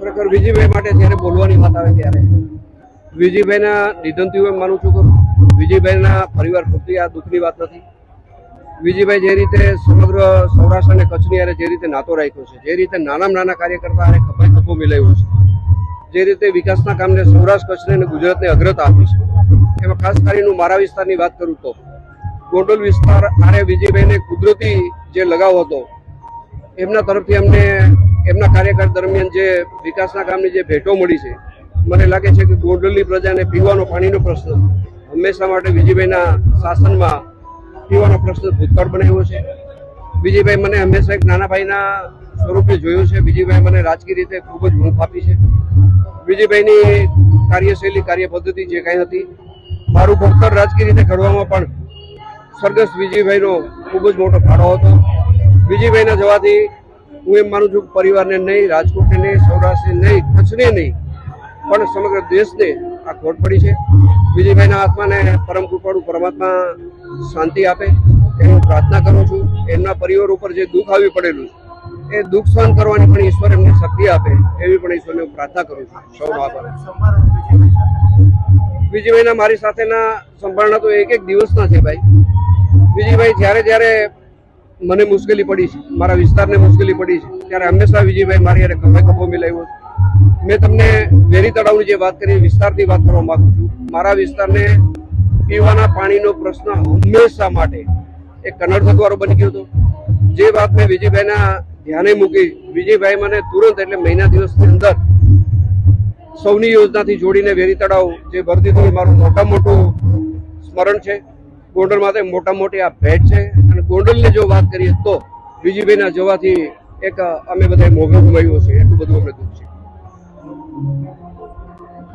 ખરેખર વિજયભાઈ માટે જ્યારે બોલવાની વાત આવે ત્યારે. વિજયભાઈના નિધનથી હું એમ માનું છું કે વિજયભાઈના પરિવાર પૂરતી આ દુઃખની વાત નથી. વિજયભાઈ જે રીતે સમગ્ર સૌરાષ્ટ્ર અને કચ્છની અરે જે રીતે નાતો રાખ્યો છે, જે રીતે નાનામાં નાના કાર્યકર્તા અને ખભે ખભો મિલાવ્યો છે, જે રીતે વિકાસના કામને સૌરાષ્ટ્ર, કચ્છને અને ગુજરાતને અગ્રતા આપી છે. એમાં ખાસ કરીને હું મારા વિસ્તારની વાત કરું તો ગોંડલ વિસ્તાર આરે વિજયભાઈને કુદરતી જે લગાવ હતો, એમના તરફથી અમને એમના કાર્યકાળ દરમિયાન જે વિકાસના કામની જે ભેટો મળી છે, મને લાગે છે કે ગોંડલની પ્રજાને પીવાનો પાણીનો પ્રશ્ન હંમેશા માટે વિજયભાઈના શાસનમાં પીવાનો પ્રશ્ન ભૂતકાળ બનાવ્યો છે. વિજયભાઈ મને હંમેશા એક નાના ભાઈના સ્વરૂપે જોયો છે. વિજયભાઈ મને રાજકીય રીતે ખૂબ જ હૂંફ આપી છે. વિજયભાઈની કાર્યશૈલી કાર્ય પદ્ધતિ જે કાંઈ હતી, મારું ભણતર રાજકીય રીતે ઘડવામાં પણ સ્વર્ગસ્થ વિજયભાઈનો ખૂબ જ મોટો ફાળો હતો. વિજયભાઈના જવાથી હું એમ માનું છું કે પરિવારને નહીં, રાજકોટને નહીં, સૌરાષ્ટ્રને નહીં, કચ્છને નહીં, પણ સમગ્ર દેશને આ ખોટ પડી છે. વિજયભાઈના આત્માને પરમ કૃપાળુ પરમાત્મા શાંતિ આપે. એની પ્રાર્થના કરું છું, એમના પરિવાર ઉપર જે દુઃખ આવી પડેલું છે, એ દુઃખ સહન કરવાની પણ ઈશ્વર એમને શક્તિ આપે, એવી પણ ઈશ્વરને હું પ્રાર્થના કરું છું. સૌનો આભાર. વિજયભાઈના મારી સાથેના સંભાળના તો એક એક દિવસના છે ભાઈ. વિજયભાઈ જ્યારે જ્યારે મને મુશ્કેલી પડી છે. મારા વિસ્તારને મુશ્કેલી પડી છે. ત્યારે હંમેશા વિજયભાઈ મારી હારે ખભે ખભો મિલાવ્યો છે. મેં તમને વેરી તળાવની જે વાત કરી, વિસ્તારની વાત કરવા માંગુ છું. મારા વિસ્તારને પીવાના પાણીનો પ્રશ્ન હંમેશા માટે એક કન્નડ દ્વારા બની ગયો હતો. જે વાત મેં વિજયભાઈના ધ્યાને મૂકી, વિજયભાઈ મને તુરંત એટલે મહિના દિવસની અંદર સૌની યોજનાથી જોડીને વેરી તળાવ જે ભરતી થયું મારું મોટા મોટું સ્મરણ છે. ગોંડલ માટે મોટા મોટી આ ભેટ છે. ગોંડલની જો વાત કરીએ તો વિજયભાઈના જવાથી એક અમે બધા મોઘું ગુમાવ્યું છે એટલું બધું છે